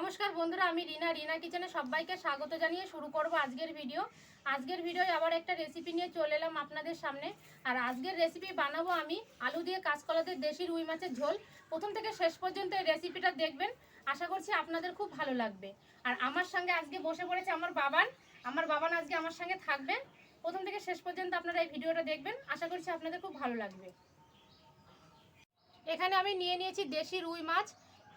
নমস্কার বন্ধুরা, আমি রিনা। রিনা কিচেনে সবাইকে স্বাগত জানিয়ে শুরু করব আজকের ভিডিও। আজকের ভিডিও আবার একটা রেসিপি নিয়ে চলে এলাম আপনাদের সামনে। আর আজকের রেসিপি বানাবো আমি আলু দিয়ে কাঁচকলাতে দেশি রুই মাছের ঝোল। প্রথম থেকে শেষ পর্যন্ত এই রেসিপিটা দেখবেন। আশা করছি আপনাদের খুব ভালো লাগবে। আর আমার সঙ্গে আজকে বসে পড়েছে আমার বাবান। আমার বাবান আজকে আমার সঙ্গে থাকবেন। প্রথম থেকে শেষ পর্যন্ত আপনারা এই ভিডিওটা দেখবেন। আশা করছি আপনাদের খুব ভালো লাগবে। এখানে আমি নিয়ে নিয়েছি দেশি রুই মাছ।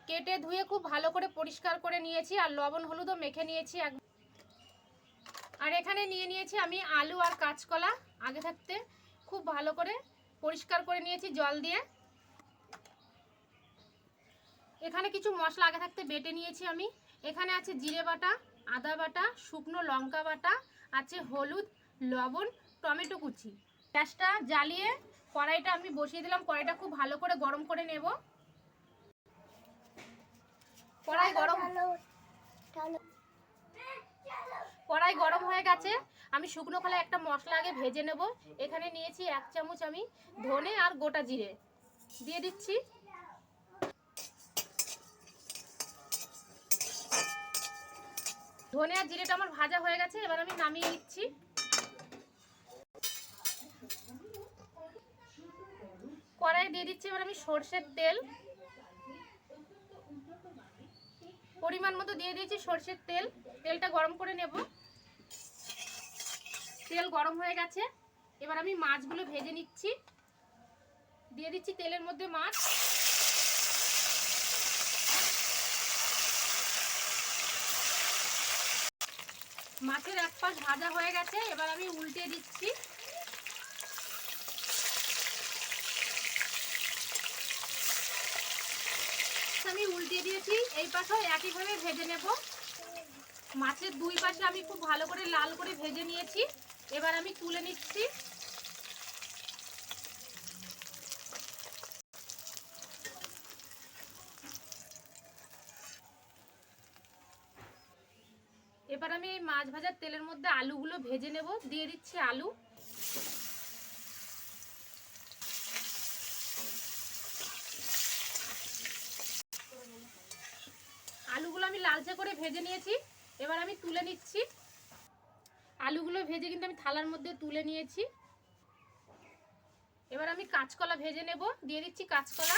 কেটে ধুয়ে খুব ভালো করে পরিষ্কার করে নিয়েছি আর লবণ হলুদও মেখে নিয়েছি এক আর এখানে নিয়ে নিয়েছি আমি আলু আর কাঁচকলা আগে থাকতে খুব ভালো করে পরিষ্কার করে নিয়েছি জল দিয়ে। এখানে কিছু মশলা আগে থাকতে বেটে নিয়েছি আমি। এখানে আছে জিরে বাটা, আদা বাটা, শুকনো লঙ্কা বাটা, আছে হলুদ, লবণ, টমেটো কুচি। গ্যাসটা জ্বালিয়ে কড়াইটা আমি বসিয়ে দিলাম। কড়াইটা খুব ভালো করে গরম করে নেব। কড়াই গরম। কড়াই গরম হয়ে গেছে। আমি শুকনো খোলা একটা মশলা আগে ভেজে নেব। এখানে নিয়েছি এক চামচ আমি ধনে আর গোটা জিরে। দিয়ে দিচ্ছি। ধনে আর জিরেটা আমার ভাজা হয়ে গেছে, এবার আমি নামিয়ে নিচ্ছি। কড়াই দিয়ে দিচ্ছি এবার আমি সর্ষের তেল। পরিমাণ মতো দিয়ে দিয়েছি সর্ষের তেল। তেলটা গরম করে নেব। তেল গরম হয়ে গেছে। এবার আমি মাছগুলো ভেজে নিচ্ছি। দিয়ে দিচ্ছি তেলের মধ্যে মাছ। মাছের এক পাশ ভাজা হয়ে গেছে। এবার আমি উল্টে দিচ্ছি। দিয়েছি, এই পাশেও একইভাবে ভেজে নেব। মাছের দুই পাশে আমি খুব ভালো করে লাল করে ভেজে নিয়েছি। এবার আমি তুলে নিচ্ছি। এবার আমি এই মাছ ভাজার তেলের মধ্যে আলুগুলো ভেজে নেব। দিয়ে দিচ্ছি আলু আলুগুলো আমি লালচে করে ভেজে নিয়েছি। এবার আমি তুলে নিচ্ছি। আলুগুলো ভেজে কিন্তু আমি থালার মধ্যে তুলে নিয়েছি। এবার আমি কাঁচকলা ভেজে নেব। দিয়ে দিচ্ছি কাঁচকলা।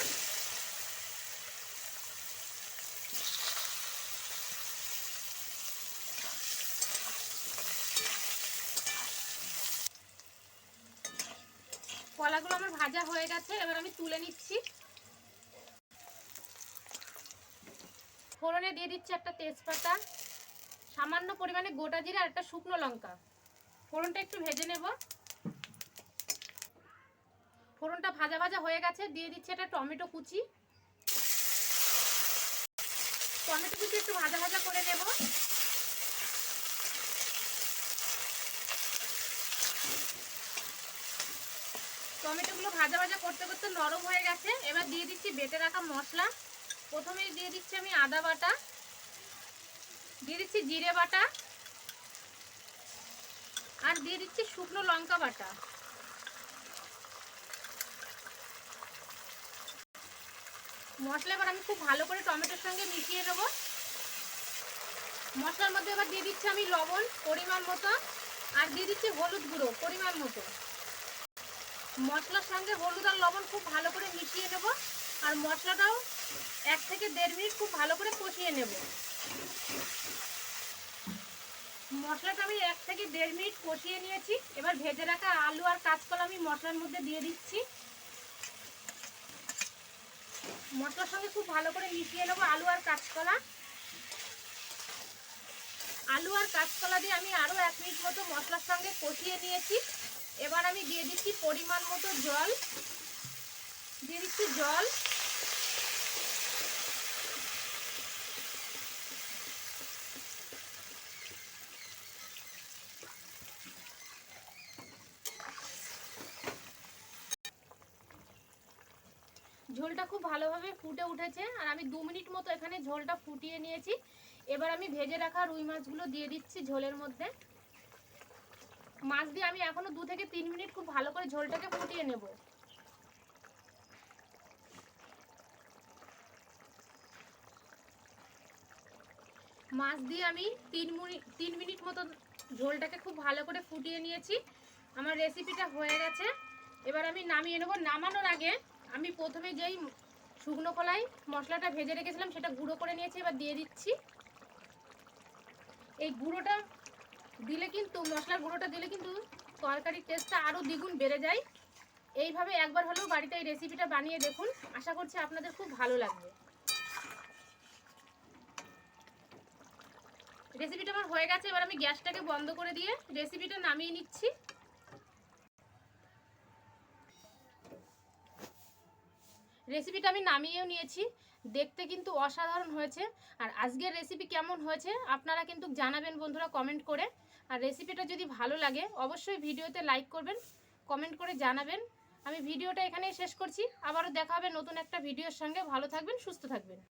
কলাগুলো আমার ভাজা হয়ে গেছে। এবার আমি তুলে নিচ্ছি। ফোড়নে দিয়ে দিচ্ছি একটা তেজপাতা, সামান্য পরিমাণে গোটা জিরে আর একটা শুকনো লঙ্কা। ফোড়নটা একটু ভেজে নেব। ফোড়নটা ভাজা ভাজা হয়ে গেছে, দিয়ে দিচ্ছি একটা টমেটো কুচি। টমেটো কুচি একটু ভাজা ভাজা করে নেব। টমেটোগুলো ভাজা ভাজা করতে করতে নরম হয়ে গেছে। এবার দিয়ে দিচ্ছি বেটে রাখা মশলা। প্রথমেই দিয়ে দিচ্ছি আমি আদা বাটা। দিয়ে দিচ্ছি জিরে বাটা। আর দিয়ে দিচ্ছি শুকনো লঙ্কা বাটা। মশলা এবার আমি খুব ভালো করে টমেটোর সঙ্গে মিশিয়ে দেব। মশলার মধ্যে এবার দিয়ে দিচ্ছি আমি লবণ, পরিমাণ মতো। আর দিয়ে দিচ্ছি হলুদ গুঁড়ো, পরিমাণ মতো। মশলার সঙ্গে হলুদ আর লবণ খুব ভালো করে মিশিয়ে নেব আর মশলাটাও এক থেকে দেড় মিনিট খুব ভালো করে কষিয়ে নেব। মশলাটা আমি এক থেকে দেড় মিনিট কষিয়ে নিয়েছি। এবার ভেজে রাখা আলু আর কাঁচকলা আমি মশলার মধ্যে দিয়ে দিচ্ছি। মশলার সঙ্গে খুব ভালো করে মিশিয়ে নেব আলু আর কাঁচকলা। আলু আর কাঁচকলা দিয়ে আমি আরও এক মিনিট মতো মশলার সঙ্গে কষিয়ে নিয়েছি। এবার আমি দিয়ে দিচ্ছি পরিমাণ মতো জল। দিয়ে দিচ্ছি জল। ঝোলটা খুব ভালোভাবে ফুটে উঠেছে আর আমি দু মিনিট মতো এখানে ঝোলটা ফুটিয়ে নিয়েছি। এবার আমি ভেজে রাখা রুই মাছগুলো দিয়ে দিচ্ছি ঝোলের মধ্যে। মাছ দিয়ে আমি এখনও দু থেকে তিন মিনিট খুব ভালো করে ঝোলটাকে ফুটিয়ে নেব। মাছ দিয়ে আমি তিন মিনিট তিন মিনিট মতো ঝোলটাকে খুব ভালো করে ফুটিয়ে নিয়েছি। আমার রেসিপিটা হয়ে গেছে। এবার আমি নামিয়ে নেব। নামানোর আগে আমি প্রথমে যেই শুকনো কলাই মশলাটা ভেজে রেখেছিলাম, সেটা গুঁড়ো করে নিয়েছি, এবার দিয়ে দিচ্ছি। এই গুঁড়োটা দিলে কিন্তু, মশলার গুঁড়োটা দিলে কিন্তু তরকারির টেস্টটা আরও দ্বিগুণ বেড়ে যায়। এইভাবে একবার হলেও বাড়িতে এই রেসিপিটা বানিয়ে দেখুন। আশা করছি আপনাদের খুব ভালো লাগবে। রেসিপিটা আমার হয়ে গেছে, এবার আমি গ্যাসটাকে বন্ধ করে দিয়ে রেসিপিটা নামিয়ে নিচ্ছি। রেসিপিটা আমি নামিয়েও নিয়েছি। দেখতে কিন্তু অসাধারণ হয়েছে। আর আজকের রেসিপি কেমন হয়েছে আপনারা কিন্তু জানাবেন বন্ধুরা কমেন্ট করে। আর রেসিপিটা যদি ভালো লাগে, অবশ্যই ভিডিওতে লাইক করবেন কমেন্ট করে জানাবেন। আমি ভিডিওটা এখানেই শেষ করছি। আবারও দেখা হবে নতুন একটা ভিডিওর সঙ্গে। ভালো থাকবেন, সুস্থ থাকবেন।